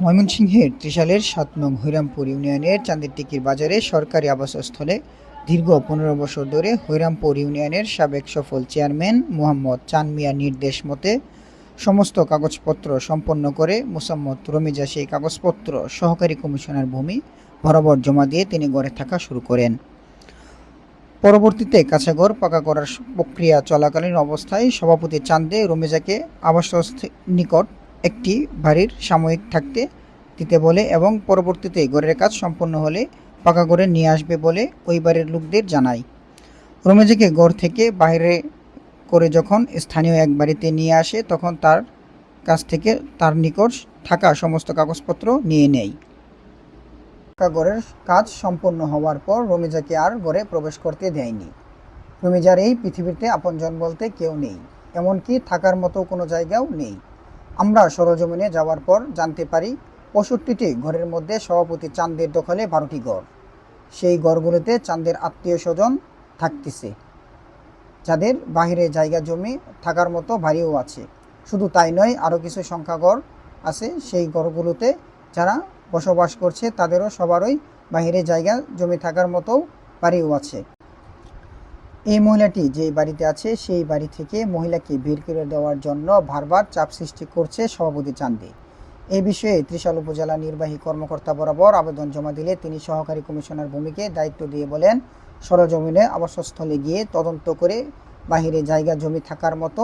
ময়মনসিংহের ত্রিশালের সাত নং হৈরামপুর ইউনিয়নের চান্দিরটিকির বাজারে সরকারি আবাসস্থলে দীর্ঘ পনেরো বছর ধরে হৈরামপুর ইউনিয়নের সাবেক সফল চেয়ারম্যান মোহাম্মদ চান মিয়ার নির্দেশ মতে সমস্ত কাগজপত্র সম্পন্ন করে মুসাম্মদ রমিজা সেই কাগজপত্র সহকারী কমিশনার ভূমি বরাবর জমা দিয়ে তিনি গড়ে থাকা শুরু করেন। পরবর্তীতে কাছাগড় পাকা করার প্রক্রিয়া চলাকালীন অবস্থায় সভাপতি চান্দে রমিজাকে আবাসস্থ নিকট একটি বাড়ির সাময়িক থাকতে দিতে বলে এবং পরবর্তীতে ঘরের কাজ সম্পন্ন হলে পাকা করে নিয়ে আসবে বলে ওই বাড়ির লোকদের জানায়। রমেজাকে ঘর থেকে বাইরে করে যখন স্থানীয় এক বাড়িতে নিয়ে আসে, তখন তার কাছ থেকে তার নিকট থাকা সমস্ত কাগজপত্র নিয়ে নেয়। পাকা ঘরের কাজ সম্পন্ন হওয়ার পর রমিজাকে আর ঘরে প্রবেশ করতে দেয়নি। রমিজার এই পৃথিবীতে আপনজন বলতে কেউ নেই, এমনকি থাকার মতো কোনো জায়গাও নেই। আমরা সরজমিনে যাওয়ার পর জানতে পারি, পঁয়ষট্টিটি ঘরের মধ্যে সভাপতি চাঁদের দখলে বারোটি ঘর। সেই ঘরগুলোতে চাঁদের আত্মীয় স্বজন থাকতেছে। যাদের বাহিরে জায়গা জমি থাকার মতো বাড়িও আছে। শুধু তাই নয়, আরও কিছু সংখ্যাগড় আছে। সেই ঘরগুলোতে যারা বসবাস করছে, তাদেরও সবারই বাহিরে জায়গা জমি থাকার মতো বাড়িও আছে। এই মহিলাটি যে বাড়িতে আছে, সেই বাড়ি থেকে মহিলাকে বের করে দেওয়ার জন্য বারবার চাপ সৃষ্টি করছে সভাপতি চান্দি। এ বিষয়ে ত্রিশাল উপজেলা নির্বাহী কর্মকর্তা বরাবর আবেদন জমা দিলে তিনি সহকারী কমিশনার ভূমিকে দায়িত্ব দিয়ে বলেন, সরজমিনে আবাসস্থলে গিয়ে তদন্ত করে বাহিরে জায়গা জমি থাকার মতো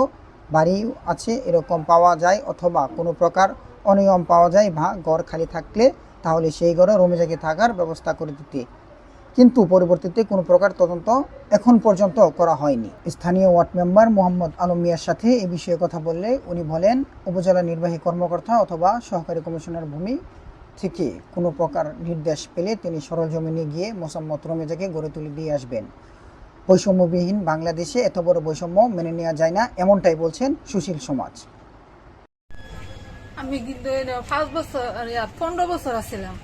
বাড়ি আছে, এরকম পাওয়া যায় অথবা কোনো প্রকার অনিয়ম পাওয়া যায় বা ঘর খালি থাকলে তাহলে সেই ঘরে রমেজাকে থাকার ব্যবস্থা করে দিতে। কিন্তু পরবর্তীতে কোনো প্রকার তদন্ত এখন পর্যন্ত করা হয়নি। স্থানীয় ওয়ার্ড মেম্বার মোহাম্মদ আলম মিয়ার সাথে এ বিষয়ে কথা বললে উনি বলেন, উপজেলা নির্বাহী কর্মকর্তা অথবা সহকারী কমিশনার ভূমি থেকে কোনো প্রকার নির্দেশ পেলে তিনি সরজমিনে গিয়ে মোসাম্মদ রমেজাকে গড়ে তুলে দিয়ে আসবেন। বৈষম্যবিহীন বাংলাদেশে এত বড় বৈষম্য মেনে নেওয়া যায় না, এমনটাই বলছেন সুশীল সমাজ। আমি কিন্তু পাঁচ বছর পনেরো বছর আছিলাম।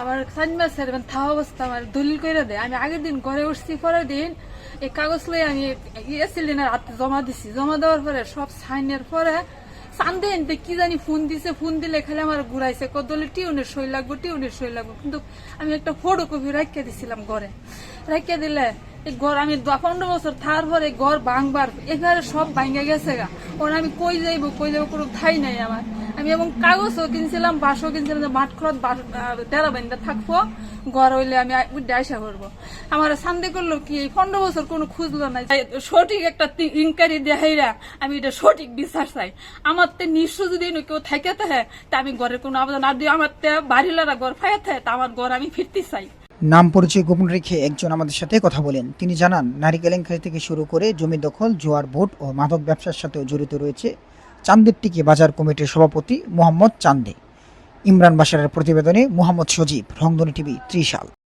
আমার সাইন মাসের থাওয়া অবস্থা আমার দলিল করে দেয়। আমি আগের দিন ঘরে উঠছি, পরের দিন এই কাগজ লয়ে আমি এসিলিনের হাতে জমা দিছি। জমা দেওয়ার পরে সব সাইনের পরে চান্দে এনতে কি জানি ফোন দিছে, ফোন দিলে খালি আমার ঘুরাইছে কদলে টিউনের সই লাগবো, টিউনের সই লাগবো। কিন্তু আমি একটা ফটো কপি রাখিয়ে দিছিলাম ঘরে। রাখিয়ে দিলে এই ঘর, আমি পনেরো বছর থার পরে ঘর ভাঙবার এখানে সব ভাঙে গেছে গা। ওরা আমি কই যাইবো, কই যাব কোনো ঠাই নাই আমার। আমি এবং কাগজও কিনছিলাম, বাসও কিনছিলাম মাঠ খরচ তেরো বান্ধা থাকব, ঘর হইলে আমি আইসা করব আমার সান্দে করল কি, পনেরো বছর কোনো খুঁজলো না। সঠিক একটা ইনকোয়ারি দেখাইরা আমি এটা সঠিক বিচার চাই। আমার তে নিঃস্ব যদি কেউ থাকে থাকে তা আমি ঘরের কোনো আবেদন আর যদি আমার তে বাড়িলারা ঘর ফাইয়া থাকে তা আমার ঘর আমি ফিরতে চাই। নাম পরিচয় গোপন রেখে একজন আমাদের সাথে কথা বলেন। তিনি জানান, নারী কেলেঙ্কারি থেকে শুরু করে জমি দখল, জোয়ার, ভোট ও মাদক ব্যবসার সাথেও জড়িত রয়েছে। চান্দেরটিকি বাজার কমিটির সভাপতি মোহাম্মদ চান্দে। ইমরান বাশারের প্রতিবেদনে মোহাম্মদ সজীব রংধনী টিভি ত্রিশাল।